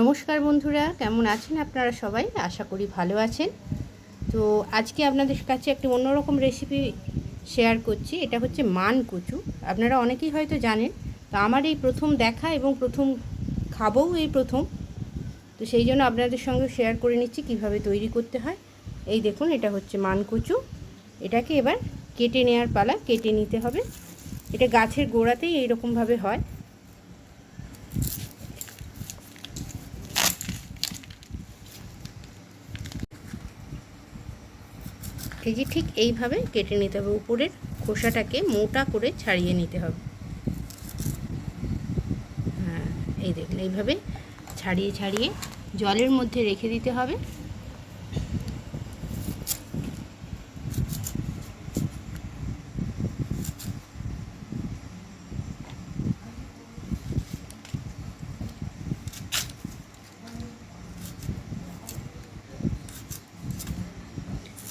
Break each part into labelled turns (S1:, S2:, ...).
S1: নমস্কার বন্ধুরা, কেমন আছেন আপনারা সবাই? আশা করি ভালো আছেন। তো আজকে আপনাদের কাছে একটি অন্যরকম রেসিপি শেয়ার করছি, এটা হচ্ছে মান কচু। আপনারা অনেকেই হয়তো জানেন, তো আমার এই প্রথম দেখা এবং প্রথম খাবও এই প্রথম। তো সেই জন্য আপনাদের সঙ্গে শেয়ার করে নিচ্ছি, কীভাবে তৈরি করতে হয়। এই দেখুন, এটা হচ্ছে মান কচু। এটাকে এবার কেটে নেওয়ার পালা, কেটে নিতে হবে। এটা গাছের গোড়াতেই এইরকমভাবে হয়। যে ঠিক এইভাবে কেটে নিতে হবে। উপরের খোসাটাকে মোটা করে ছাড়িয়ে নিতে হবে। হ্যাঁ এই দেখুন, এইভাবে ছাড়িয়ে ছাড়িয়ে জলের মধ্যে রেখে দিতে হবে।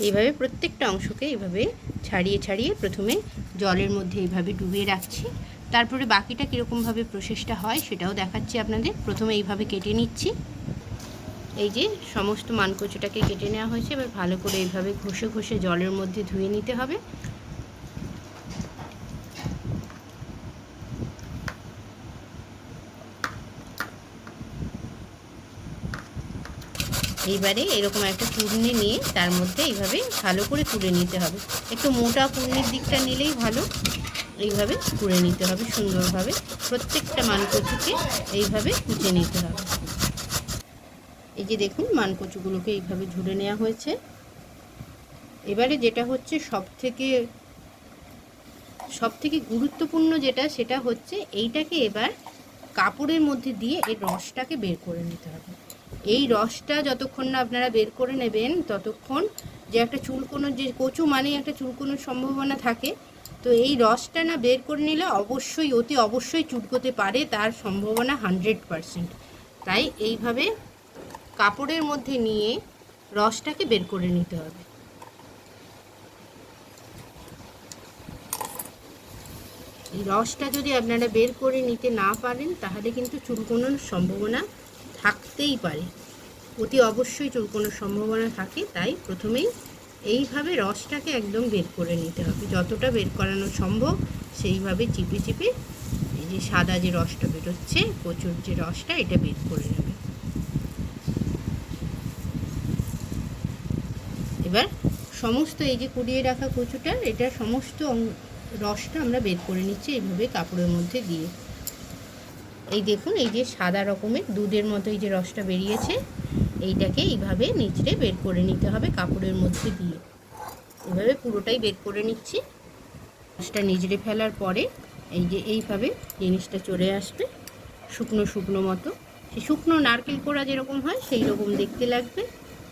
S1: এইভাবে প্রত্যেকটা অংশকে এইভাবে ছাড়িয়ে ছাড়িয়ে প্রথমে জলের মধ্যে এইভাবে ডুবিয়ে রাখছি। তারপরে বাকিটা কীরকমভাবে প্রসেসটা হয় সেটাও দেখাচ্ছি আপনাদের। প্রথমে এইভাবে কেটে নিচ্ছি। এই যে সমস্ত মানকচুটাকে কেটে নেওয়া হয়েছে, এবার ভালো করে এইভাবে ঘষে ঘষে জলের মধ্যে ধুয়ে নিতে হবে। এইবারে এরকম একটা কুড়নি নিয়ে তার মধ্যে এইভাবে ভালো করে কুড়ে নিতে হবে। একটু মোটা কুড়নির দিকটা নিলেই ভালো। এইভাবে কুড়ে নিতে হবে সুন্দরভাবে। প্রত্যেকটা মানকচুকে এইভাবে কুচে নিতে হবে। এই যে দেখুন, মানকচুগুলোকে এইভাবে ঝুড়ে নেওয়া হয়েছে। এবারে যেটা হচ্ছে সব থেকে সব থেকে গুরুত্বপূর্ণ যেটা, সেটা হচ্ছে এইটাকে এবার কাপড়ের মধ্যে দিয়ে এই রসটাকে বের করে নিতে হবে। এই রসটা যতক্ষণ না আপনারা বের করে নেবেন, ততক্ষণ যে একটা চুলকোনোর যে কচু মানে একটা চুলকোনোর সম্ভাবনা থাকে। তো এই রসটা না বের করে নিলে অবশ্যই, অতি অবশ্যই চুলকোতে পারে, তার সম্ভাবনা হান্ড্রেড পারসেন্ট। তাই এইভাবে কাপড়ের মধ্যে নিয়ে রসটাকে বের করে নিতে হবে। এই রসটা যদি আপনারা বের করে নিতে না পারেন, তাহলে কিন্তু চুলকোনোর সম্ভাবনা থাকতেই পারে। অতি অবশ্যই চুলকোনোর সম্ভাবনা থাকে, তাই প্রথমেই এইভাবে রসটাকে একদম বের করে নিতে হবে। যতটা বের করানো সম্ভব সেইভাবে চিপে চিপে এই যে সাদা যে রসটা বেরোচ্ছে প্রচুর যে রসটা, এটা বের করে নেবে। এবার সমস্ত এই যে কুড়িয়ে রাখা কচুটা, এটা সমস্ত রসটা আমরা বের করে নিচ্ছি, এইভাবে কাপড়ের মধ্যে দিয়ে। এই দেখুন, এই যে সাদা রকমের দুধের মতো এই যে রসটা বেরিয়েছে, এইটাকে এইভাবে নিচড়ে বের করে নিতে হবে কাপড়ের মধ্যে দিয়ে। এইভাবে পুরোটাই বের করে নিচ্ছি। রসটা নিচড়ে ফেলার পরে এই যে এইভাবে জিনিসটা চলে আসবে, শুকনো শুকনো মতো। সে শুকনো নারকেল কোড়া যেরকম হয়, সেই রকম দেখতে লাগবে।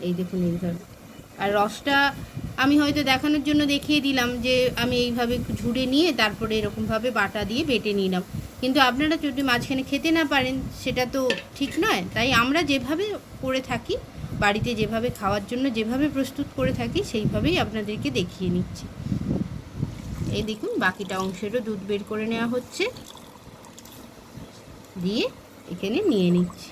S1: এই দেখুন এইভাবে। আর রসটা আমি হয়তো দেখানোর জন্য দেখিয়ে দিলাম যে আমি এইভাবে ঝুড়ে নিয়ে তারপরে এরকমভাবে বাটা দিয়ে বেটে নিলাম। কিন্তু আপনারা যদি মাঝখানে খেতে না পারেন, সেটা তো ঠিক নয়। তাই আমরা যেভাবে করে থাকি, বাড়িতে যেভাবে খাওয়ার জন্য যেভাবে প্রস্তুত করে থাকি, সেইভাবেই আপনাদেরকে দেখিয়ে নিচ্ছি। এই দেখুন, বাকিটা অংশেরও দুধ বের করে নেওয়া হচ্ছে। দিয়ে এখানে নিয়ে নিচ্ছি।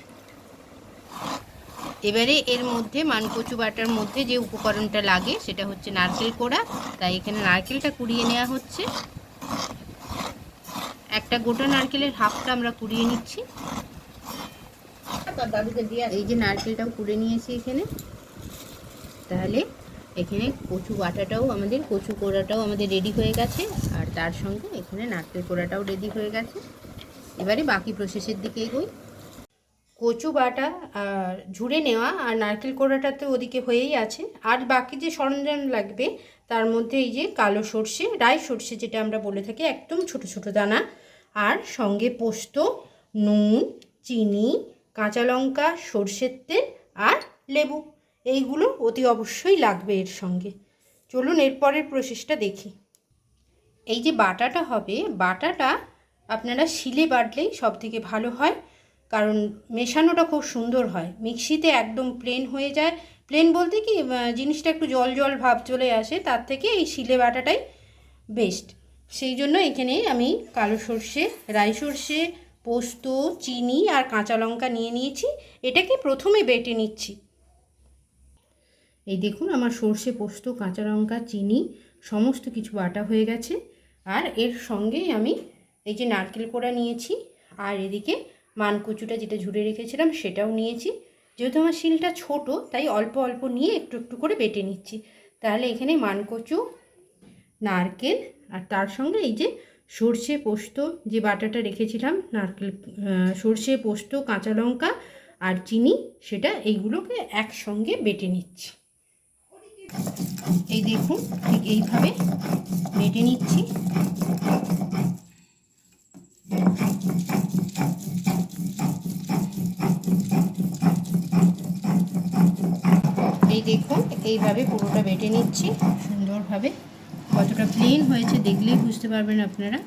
S1: এবারে এর মধ্যে মানকচু বাটার মধ্যে যে উপকরণটা লাগে, সেটা হচ্ছে নারকেল কোড়া। তাই এখানে নারকেলটা কুড়িয়ে নেওয়া হচ্ছে। একটা গোটা নারকেলের হাফটা আমরা কুড়িয়ে নিচ্ছি। এই যে নারকেলটাও কুড়ে নিয়েছি এখানে। তাহলে এখানে কচু বাটাটাও আমাদের কচু কোড়াটাও আমাদের রেডি হয়ে গেছে। আর তার সঙ্গে এখানে নারকেল কোড়াটাও রেডি হয়ে গেছে। এবারে বাকি প্রসেসের দিকে এগোই। কচু বাটা আর ঝুড়ে নেওয়া আর নারকেল কোড়াটা তো ওদিকে হয়েই আছে। আর বাকি যে সরঞ্জাম লাগবে তার মধ্যে এই যে কালো সর্ষে রাই সর্ষে যেটা আমরা বলে থাকি একদম ছোট ছোট দানা। আর সঙ্গে পোস্ত, নুন, চিনি, কাঁচা লঙ্কা, সর্ষের তেল আর লেবু। এইগুলো অতি অবশ্যই লাগবে এর সঙ্গে। চলুন এরপরের প্রসেসটা দেখি। এই যে বাটাটা হবে, বাটাটা আপনারা শিলে বাটলেই সব থেকে ভালো হয়, কারণ মেশানোটা খুব সুন্দর হয়। মিক্সিতে একদম প্লেন হয়ে যায়। প্লেন বলতে কি জিনিসটা একটু জল জল ভাব চলে আসে, তার থেকে এই শিলে বাটাটাই বেস্ট সেই জন্য এখানে আমি কালো সর্ষে, রাই সর্ষে, পোস্ত, চিনি আর কাঁচা লঙ্কা নিয়ে নিয়েছি। এটাকে প্রথমে বেটে নিচ্ছি। এই দেখুন আমার সর্ষে, পোস্ত, কাঁচা লঙ্কা, চিনি সমস্ত কিছু বাটা হয়ে গেছে। আর এর সঙ্গেই আমি এই যে নারকেল কোড়া নিয়েছি আর এদিকে মানকুচুটা যেটা ঝুড়ে রেখেছিলাম সেটাও নিয়েছি। যেহেতু আমার শিলটা ছোট, তাই অল্প অল্প নিয়ে একটু একটু করে বেটে নিচ্ছি। তাহলে এখানে মানকচু নারকেল আর তার সঙ্গে এই যে সর্ষে পোস্ত, যে বাটাটা রেখেছিলাম, নারকেল সর্ষে পোস্ত, কাঁচা লঙ্কা আর চিনি, সেটা এইগুলোকে একসঙ্গে বেটে নিচ্ছি। এই দেখুন, ঠিক এইভাবে বেটে নিচ্ছি। এই দেখুন, এইভাবে পুরোটা বেটে নিচ্ছি সুন্দরভাবে। কতটা প্লেন হয়েছে দেখলেই বুঝতে পারবেন আপনারা।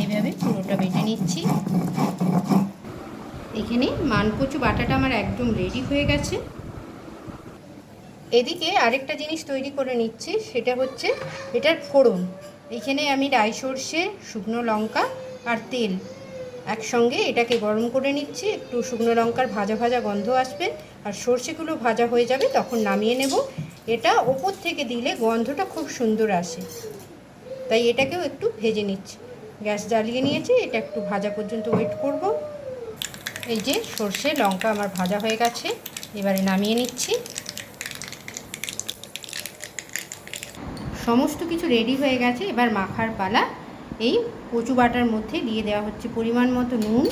S1: এইভাবে পুরোটা বেটে নিচ্ছি। এখানে মানকচু বাটাটা আমার একদম রেডি হয়ে গেছে। এদিকে আরেকটা জিনিস তৈরি করে নিচ্ছি, সেটা হচ্ছে এটার ফোড়ন। এখানে আমি রাই সর্ষে, শুকনো লঙ্কা আর তেল একসঙ্গে এটাকে গরম করে নিচ্ছি। একটু শুকনো লঙ্কার ভাজা ভাজা গন্ধ আসবে আর সর্ষেগুলো ভাজা হয়ে যাবে তখন নামিয়ে নেব। এটা ওপর থেকে দিলে গন্ধটা খুব সুন্দর আসে। তাই এটাকেও একটু ভেজে নিচ্ছি। গ্যাস জ্বালিয়ে নিয়েছি, এটা একটু ভাজা পর্যন্ত ওয়েট করব। এই যে সর্ষে লঙ্কা আমার ভাজা হয়ে গেছে, এবারে নামিয়ে নিচ্ছি। সমস্ত কিছু রেডি হয়ে গেছে, এবার মাখার পালা। এই কচু বাটার মধ্যে দিয়ে দেওয়া হচ্ছে পরিমাণ মতো নুন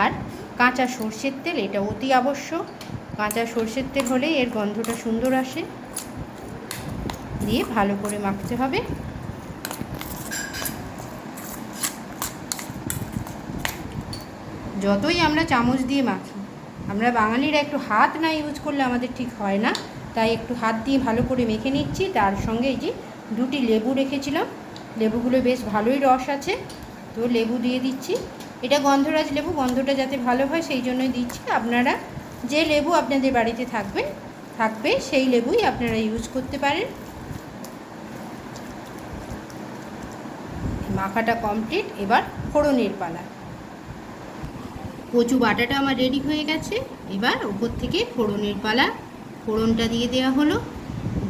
S1: আর কাঁচা সর্ষের তেল, এটা অতি আবশ্যক। কাঁচা সর্ষের তেল হলে এর গন্ধটা সুন্দর আসে। দিয়ে ভালো করে মাখতে হবে। যতই আমরা চামচ দিয়ে মাখি, আমরা বাঙালিরা একটু হাত না ইউজ করলে আমাদের ঠিক হয় না। তাই একটু হাত দিয়ে ভালো করে মেখে নিচ্ছি। তার সঙ্গে এই যে দুটি লেবু রেখেছিলাম, লেবুগুলো বেশ ভালোই রস আছে। তো লেবু দিয়ে দিচ্ছি। এটা গন্ধরাজ লেবু, গন্ধটা যাতে ভালো হয় সেই জন্যই দিচ্ছি। আপনারা যে লেবু আপনাদের বাড়িতে থাকবে থাকবে, সেই লেবুই আপনারা ইউজ করতে পারেন। মাখাটা কমপ্লিট এবার ফোড়নের পালা। কচু বাটাটা আমার রেডি হয়ে গেছে। এবার ওপর থেকে ফোড়নের পালা, ফোড়নটা দিয়ে দেওয়া হলো।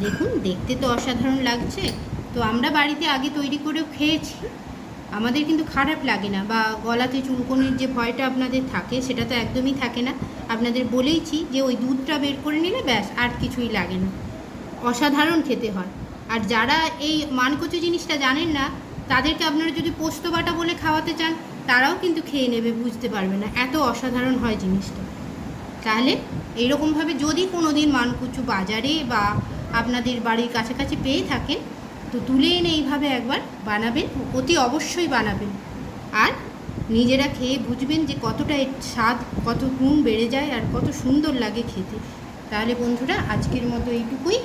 S1: দেখুন, দেখতে তো অসাধারণ লাগছে। তো আমরা বাড়িতে আগে তৈরি করেও খেয়েছি। আমাদের কিন্তু খারাপ লাগে না বা গলাতে চুলকনির যে ভয়টা আপনাদের থাকে, সেটা তো একদমই থাকে না। আপনাদের বলেইছি যে ওই দুধটা বের করে নিলে ব্যাস, আর কিছুই লাগে না। অসাধারণ খেতে হয়। আর যারা এই মানকচু জিনিসটা জানেন না, তাদেরকে আপনারা যদি পোস্ত বাটা বলে খাওয়াতে চান, তারাও কিন্তু খেয়ে নেবে, বুঝতে পারবে না এত অসাধারণ হয় জিনিসটা। তাহলে এইরকমভাবে যদি কোনো দিন মানকুচু বাজারে বা আপনাদের বাড়ির কাছাকাছি পেয়ে থাকেন তো তুলে এনে এইভাবে একবার বানাবেন, অতি অবশ্যই বানাবেন। আর নিজেরা খেয়ে বুঝবেন যে কতটা স্বাদ, কত গুণ বেড়ে যায় আর কত সুন্দর লাগে খেতে। তাহলে বন্ধুরা, আজকের মতো এইটুকুই।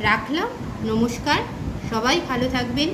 S1: রাখলাম। নমস্কার। সবাই ভালো থাকবেন।